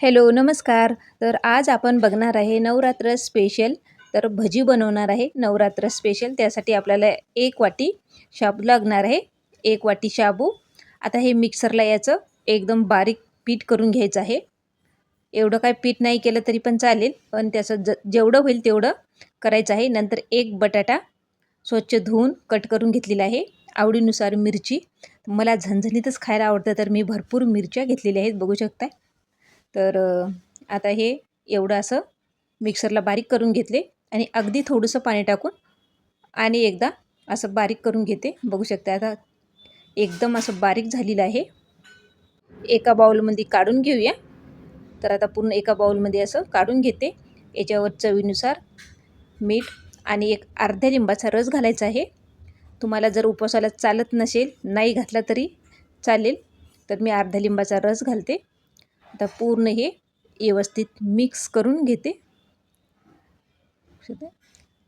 Hello नमस्कार. तर आज आपण बघणार आहे नवरात्र स्पेशल तर भजी बनवणार आहे नवरात्र स्पेशल त्यासाठी आपल्याला एक वाटी शाबू लागणार आहे. एक वाटी शाबू. आता हे मिक्सरला याचं एकदम बारीक पीठ करून घ्यायचं आहे. एवढं काय पीठ नाही केलं तरी पण चालेल. पण त्याचं ज जेवढं होईल तेवढं करायचं आहे. नंतर एक बटाटा स्वच्छ धुवून कट करून घेतलेला आहे. आवडीनुसार मिरची. मला झणझणीतच खायला आवडतं तर मी भरपूर मिरच्या घेतलेल्या आहेत. बघू शकताय? तर आता हे एवढं असं मिक्सरला बारीक करून घेतले आणि अगदी थोडंसं पाणी टाकून आणि एकदा असं बारीक करून घेते. बघू शकता आता एकदम असं बारीक झालेलं आहे. एका बाउलमध्ये काढून घेऊया. तर आता पूर्ण एका बाउलमध्ये असं काढून घेते. याच्यावर चवीनुसार मीठ आणि एक अर्ध्या लिंबाचा रस घालायचा आहे. तुम्हाला जर उपवासाला चालत नसेल नाही घातला तरी चालेल. तर मी अर्ध्या लिंबाचा रस घालते. आता पूर्ण हे व्यवस्थित मिक्स करून घेते.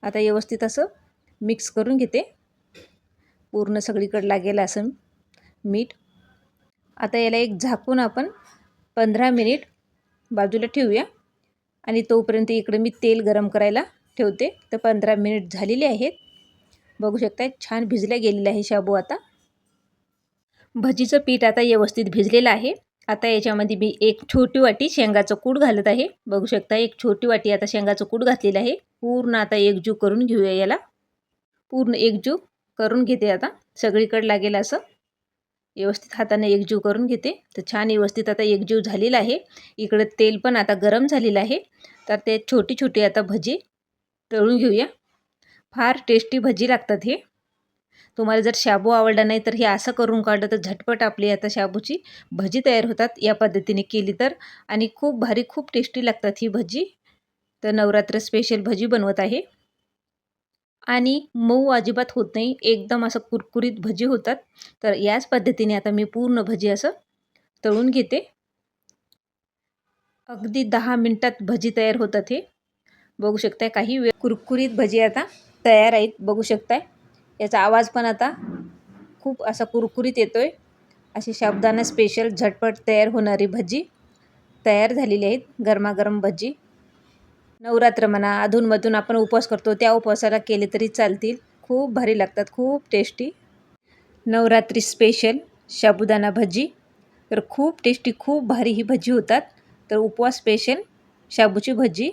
आता व्यवस्थित असं मिक्स करून घेते. पूर्ण सगळीकडे लागेल असं मीठ. आता याला एक झाकून आपण पंधरा मिनिट बाजूला ठेवूया. आणि तोपर्यंत इकडे मी तेल गरम करायला ठेवते. तर पंधरा मिनिट झालेले आहेत. बघू शकता छान भिजल्या गेलेलं आहे शाबू आता. भजीचं पीठ आता व्यवस्थित भिजलेलं आहे. आता याच्यामध्ये मी एक छोटी वाटी शेंगाचं कूट घालत आहे. बघू शकता एक छोटी वाटी आता शेंगाचं कूट घातलेलं आहे. पूर्ण आता एकजू करून घेऊया याला. पूर्ण एकजू करून घेते आता. सगळीकडे लागेल असं. व्यवस्थित हाताने एकजीव करून घेते. तर छान व्यवस्थित आता एकजीव झालेला आहे. इकडं तेल पण आता गरम झालेलं आहे. तर ते छोटी छोटी आता भजी तळून घेऊया. फार टेस्टी भजी लागतात हे. तुम्हाला जर शाबू आवडला नाही तर हे असं करून काढलं तर झटपट आपली आता शाबूची भजी तयार होतात. या पद्धतीने केली तर. आणि खूप भारी खूप टेस्टी लागतात ही भजी. तर नवरात्र स्पेशल भजी बनवत आहे. आणि मऊ अजिबात होत नाही. एकदम असं कुरकुरीत भजी होतात. तर याच पद्धतीने आता मी पूर्ण भजी असं तळून घेते. अगदी दहा मिनटात भजी तयार होतात हे. बघू शकताय काही वेळ कुरकुरीत भजी आता तयार आहेत. बघू शकताय. याचा आवाज पण आता खूप असा कुरकुरीत येतो आहे अशी शाबदाना स्पेशल झटपट तयार होणारी भजी तयार झालेली आहेत. गरमागरम भजी. नवरात्र म्हणा अधूनमधून आपण उपवास करतो त्या उपवासाला केले तरी चालतील. खूप भारी लागतात खूप टेस्टी नवरात्री स्पेशल शाबुदाना भजी. तर खूप टेस्टी खूप भारी ही भजी होतात. तर उपवास स्पेशल शाबूची भजी.